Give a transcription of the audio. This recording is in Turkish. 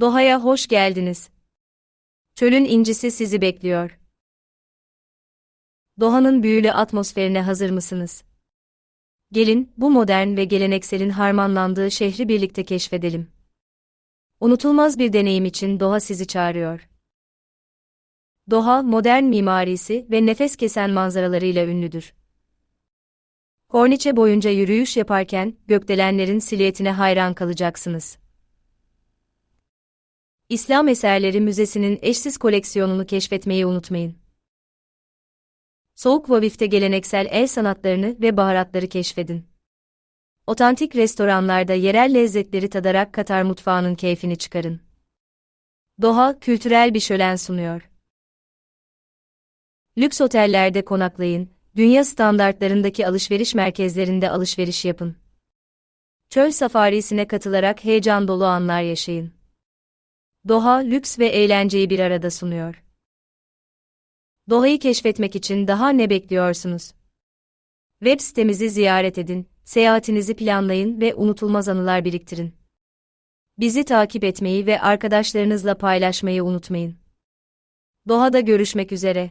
Doha'ya hoş geldiniz. Çölün incisi sizi bekliyor. Doha'nın büyülü atmosferine hazır mısınız? Gelin, bu modern ve gelenekselin harmanlandığı şehri birlikte keşfedelim. Unutulmaz bir deneyim için Doha sizi çağırıyor. Doha, modern mimarisi ve nefes kesen manzaralarıyla ünlüdür. Korniçe boyunca yürüyüş yaparken gökdelenlerin silüetine hayran kalacaksınız. İslam Eserleri Müzesi'nin eşsiz koleksiyonunu keşfetmeyi unutmayın. Soğuk Vavif'te geleneksel el sanatlarını ve baharatları keşfedin. Otantik restoranlarda yerel lezzetleri tadarak Katar mutfağının keyfini çıkarın. Doha, kültürel bir şölen sunuyor. Lüks otellerde konaklayın, dünya standartlarındaki alışveriş merkezlerinde alışveriş yapın. Çöl safarisine katılarak heyecan dolu anlar yaşayın. Doha, lüks ve eğlenceyi bir arada sunuyor. Doha'yı keşfetmek için daha ne bekliyorsunuz? Web sitemizi ziyaret edin, seyahatinizi planlayın ve unutulmaz anılar biriktirin. Bizi takip etmeyi ve arkadaşlarınızla paylaşmayı unutmayın. Doha'da görüşmek üzere.